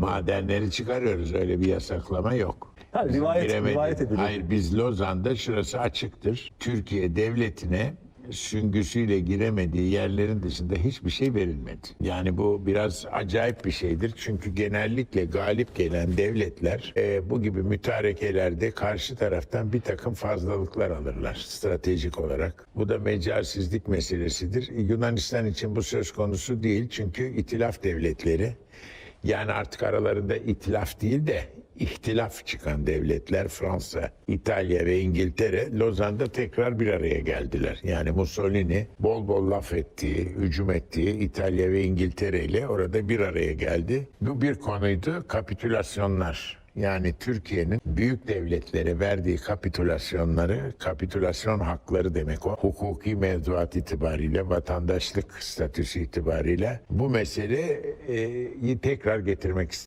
Madenleri çıkarıyoruz. Öyle bir yasaklama yok. Ha, Bizim rivayet- rivayet ediliyor. Hayır biz Lozan'da şurası açıktır. Türkiye devletine süngüsüyle giremediği yerlerin dışında hiçbir şey verilmedi. Yani bu biraz acayip bir şeydir. Çünkü genellikle galip gelen devletler e, bu gibi mütarekelerde karşı taraftan bir takım fazlalıklar alırlar stratejik olarak. Bu da mecarsizlik meselesidir. Yunanistan için bu söz konusu değil. Çünkü itilaf devletleri yani artık aralarında itilaf değil de ihtilaf çıkan devletler Fransa, İtalya ve İngiltere Lozan'da tekrar bir araya geldiler. Yani Mussolini bol bol laf ettiği, hücum ettiği İtalya ve İngiltere ile orada bir araya geldi. Bu bir konuydu kapitülasyonlar. Yani Türkiye'nin büyük devletlere verdiği kapitülasyonları, kapitülasyon hakları demek o. Hukuki mevzuat itibariyle, vatandaşlık statüsü itibariyle bu meseleyi tekrar getirmek